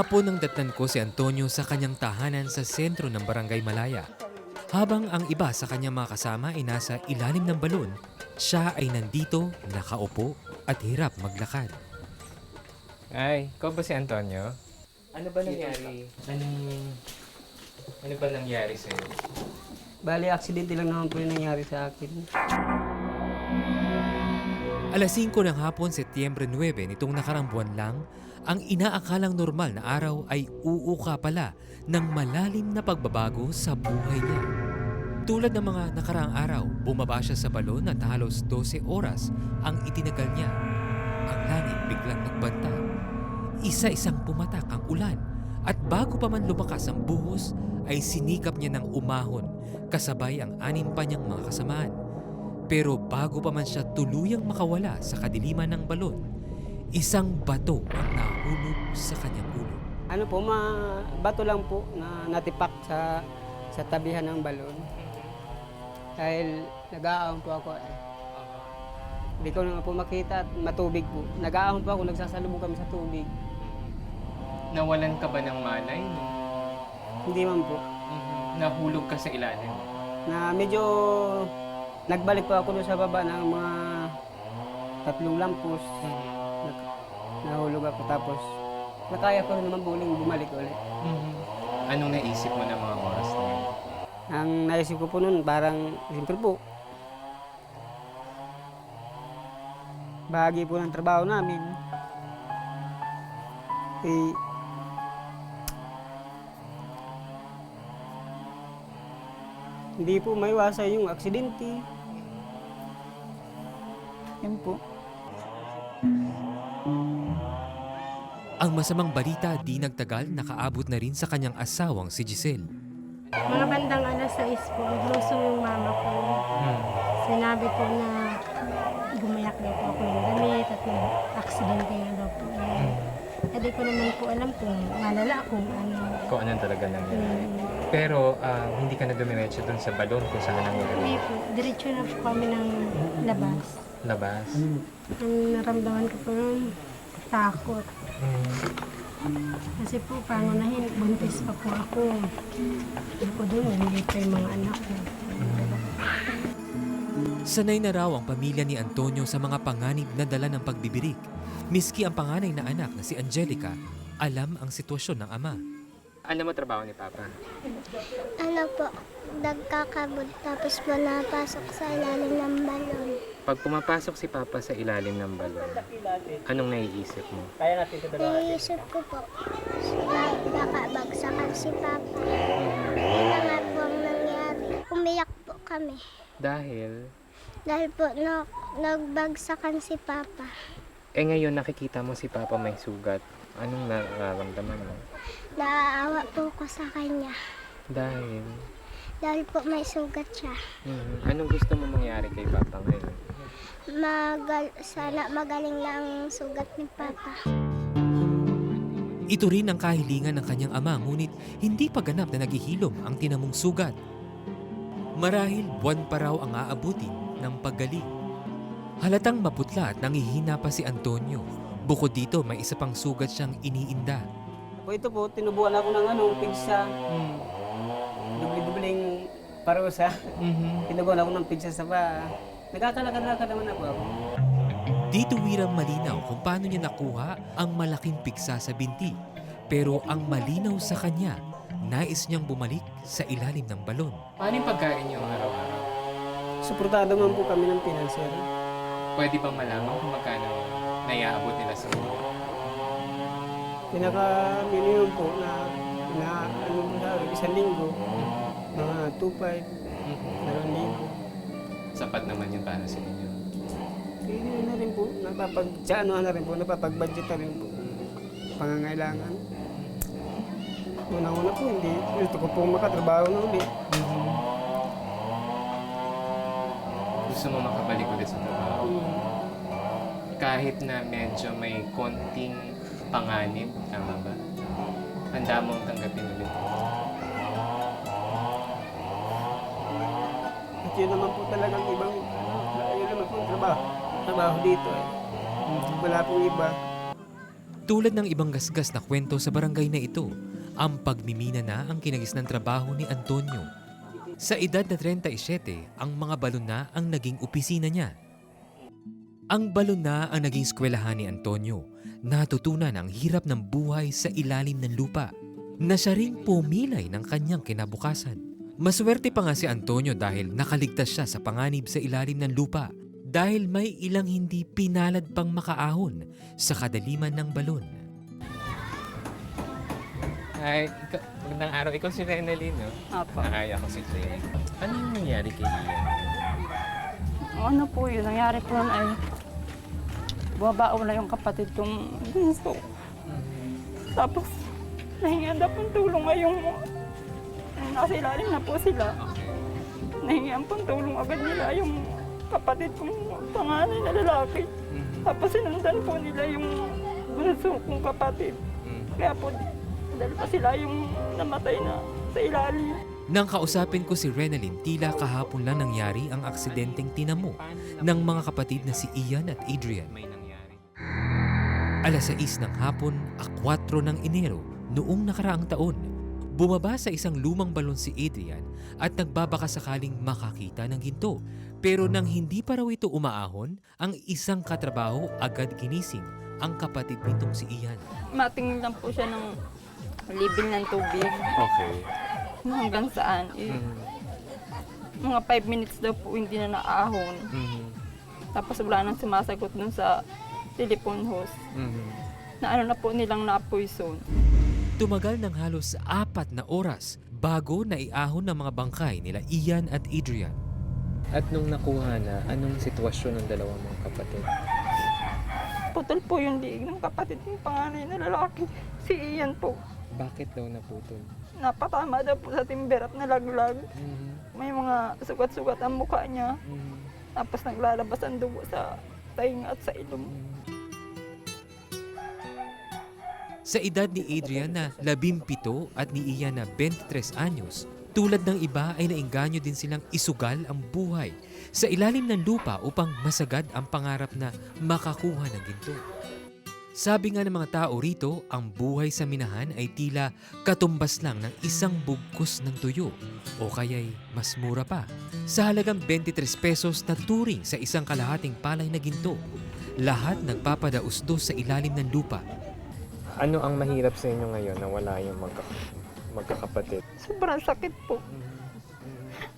Hapon nang datnan ko si Antonio sa kanyang tahanan sa sentro ng Barangay Malaya. Habang ang iba sa kanyang mga kasama ay nasa ilalim ng balon, siya ay nandito, nakaupo at hirap maglakad. Ay, ikaw ba si Antonio? Ano ba nangyari? Anong... Ano ba nangyari sa'yo? Bali, aksidente lang naman po yung nangyari sa akin. Alas 5 ng hapon, Setyembre 9 nitong nakarang buwan lang, ang inaakalang normal na araw ay uuka pala ng malalim na pagbabago sa buhay niya. Tulad ng mga nakaraang araw, bumaba siya sa balon at halos 12 oras ang itinagal niya. Ang langit biglang nagbanta. Isa-isang pumatak ang ulan at bago pa man lumakas ang buhos, ay sinikap niya ng umahon kasabay ang anim pa niyang mga kasamaan. Pero bago pa man siya tuluyang makawala sa kadiliman ng balon, isang bato ang nahulog sa kanyang ulo. Ano po, ma bato lang po na natipak sa sa tabihan ng balon. Dahil nag-aahon po ako eh. Hindi ko naman po makita at matubig po. Nag-aahon po ako, nagsasalubong kami sa tubig. Nawalan ka ba ng malay? No? Hindi man po. Nahulog ka sa ilalim. Na medyo nagbalik po ako doon sa baba ng mga tatlong lampos. Nahulog ako tapos nakaya ko rin naman po uling bumalik ulit. Anong naisip mo ng mga oras na yun? Ang naisip ko po noon, parang, siyempre po, bahagi po ng trabaho namin. Eh, hindi po maiwasan yung aksidente. Yan po. Ang masamang balita di nagtagal nakaabot na rin sa kanyang asawang si Giselle. Mga bandang alas 6 po, naglusong yung mama ko. Sinabi po na gumayak daw po ako ng damit at nag-aksidente na daw po. Eh, di ko naman po alam kung malala kung ano. Kung anong talaga nangyari. Hmm. Pero ah, hindi ka na dumiretso dun sa balon kung saan Hindi nangyari. po, diretso na po kami ng labas. Labas. Ang naramdaman ko po nun, takot. Kasi po, pangunahin, buntis pa po ako. Hindi ko doon, hindi pa yung mga anak ko. Sanay na raw ang pamilya ni Antonio sa mga panganib na dala ng pagbibirik. Miski ang panganay na anak na si Angelica, alam ang sitwasyon ng ama. Ano mo trabaho ni Papa? Ano po, nagkakabod tapos po napasok sa ilalim ng balon. Pag pumapasok si Papa sa ilalim ng balon, anong naiisip mo? Kaya natin ito Naiisip ko po, na baka bagsakan si Papa. Yun na nga po ang nangyari. Umiyak po kami. Dahil, Dahil po na, nagbagsakan si Papa. Eh ngayon nakikita mo si Papa may sugat. Anong nararamdaman mo? Naaawa po ko sa kanya. Dahil, Dahil po may sugat siya. mhm, anong gusto mo mangyari kay Papa ngayon? Magal, sana magaling na ang sugat ni Papa. Ito rin ang kahilingan ng kanyang ama ngunit hindi pa ganap na naghihilom ang tinamong sugat. Marahil buwan pa raw ang aabutin ng paggaling. Halatang maputla at nangihina pa si Antonio. Bukod dito may isa pang sugat siyang iniinda. Po ito po, tinubuan ako ng ano, pigsa. Dubli-dubling parusa. Tinubuan ako ng pigsa sa pa. Nagkakalakad-lakad naman ako ako. Dito wirang malinaw kung paano niya nakuha ang malaking piksa sa binti. Pero ang malinaw sa kanya, nais niyang bumalik sa ilalim ng balon. Paano yung pagkain niyo araw-araw? Suportado man po kami ng pinansyal. Pwede bang malaman kung magkano naiaabot nila sa buwan? Pinaka-minimum po na, na ano po sa isang linggo, mga 2.5, dalawang linggo. Sapat naman yun para sa inyo. Pwede na rin po, napapag, sa ano na rin po, napapag-budget na rin po. Pangangailangan. Unang-una po, hindi, gusto ko po makatrabaho na ulit. Gusto mo makabalik ulit sa trabaho? Kahit na medyo may konting panganib, tama ba? Handa mong tanggapin ulit. At yun naman po talagang ibang, yun naman po ang trabaho. Trabaho dito eh. Wala pong iba. Tulad ng ibang gasgas na kwento sa barangay na ito, ang pagmimina na ang kinagisnang trabaho ni Antonio. Sa edad na 37, ang mga balon na ang naging opisina niya. Ang balon na ang naging eskwelahan ni Antonio. Natutunan ang hirap ng buhay sa ilalim ng lupa na siya ring pumilay ng kanyang kinabukasan. Maswerte pa nga si Antonio dahil nakaligtas siya sa panganib sa ilalim ng lupa dahil may ilang hindi pinalad pang makaahon sa kadaliman ng balon. Ay, ikaw, magandang araw. Ikaw si Renalyn, no? Apo. Ay, ako si Jay. Ano yung nangyari kay Ian? Ano po yun, nangyari po nun ay bumabao na yung kapatid kong bunso. Tapos, nahingan na pong tulong ay yung nasa ilalim na po sila. Nahingan pong tulong agad nila yung kapatid kong panganay na lalaki. Tapos sinundan po nila yung bunso kong kapatid. Kaya po, dahil pa sila yung namatay na sa ilalim. Nang kausapin ko si Renalyn, tila kahapon lang nangyari ang aksidenteng tinamo ng mga kapatid na si Ian at Adrian. May nangyari. Alas 6 ng hapon, a 4 ng Enero, noong nakaraang taon. Bumaba sa isang lumang balon si Adrian at nagbabaka sakaling makakita ng ginto. Pero nang hindi pa raw ito umaahon, ang isang katrabaho agad ginising ang kapatid nitong si Ian. Matingin lang po siya ng level ng tubig. Okay. Hanggang saan. Eh, mga 5 minutes daw po hindi na naahon. Mhm. Tapos wala nang sumasagot dun sa telephone host Mhm. na ano na po nilang na-poison. Tumagal ng halos apat na oras bago naiahon ng mga bangkay nila Ian at Adrian. At nung nakuha na, anong sitwasyon ng dalawang mga kapatid? Putol po yung liig ng kapatid ng panganay na lalaki. Si Ian po. Bakit daw naputol? Napatama daw po sa timber at nalaglag. Mhm. May mga sugat-sugat ang mukha niya. Mhm. Tapos naglalabas ang dugo sa tainga at sa ilong. Sa edad ni Adrian na 17 at ni Ian na 23 anyos, tulad ng iba ay nainganyo din silang isugal ang buhay sa ilalim ng lupa upang masagad ang pangarap na makakuha ng ginto. Sabi nga ng mga tao rito, ang buhay sa minahan ay tila katumbas lang ng isang bugkos ng tuyo o kaya'y mas mura pa. Sa halagang 23 pesos na turing sa isang kalahating palay na ginto, lahat nagpapadausdos sa ilalim ng lupa Ano ang mahirap sa inyo ngayon na wala yung magka magkakapatid? Sobrang sakit po.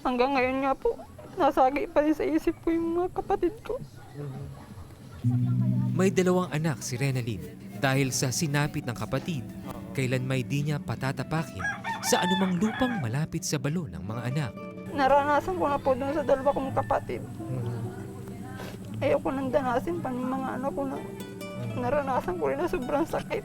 Hanggang ngayon nga po, nasagi pa rin sa isip ko yung mga kapatid ko. May dalawang anak si Renalyn dahil sa sinapit ng kapatid, kailan may di niya patatapakin sa anumang lupang malapit sa balon ng mga anak. Naranasan ko na po dun sa dalawa kong kapatid. Ayoko nang danasin pa ng mga anak ko na naranasan ko rin na sobrang sakit.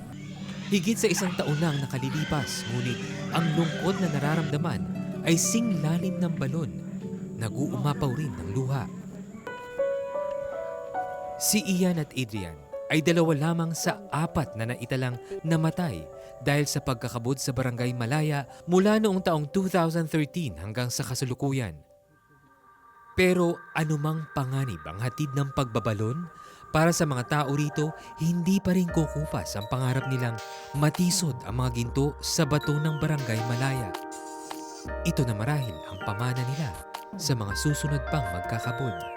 Higit sa isang taon na ang nakalilipas, ngunit ang lungkot na nararamdaman ay singlalim ng balon. Nag-uumapaw rin ng luha. Si Ian at Adrian ay dalawa lamang sa apat na naitalang namatay dahil sa pagkakabod sa barangay Malaya mula noong taong 2013 hanggang sa kasalukuyan. Pero anumang panganib ang hatid ng pagbabalon, para sa mga tao rito, hindi pa rin kukupas ang pangarap nilang matisod ang mga ginto sa bato ng barangay Malaya. Ito na marahil ang pamana nila sa mga susunod pang magkakabod.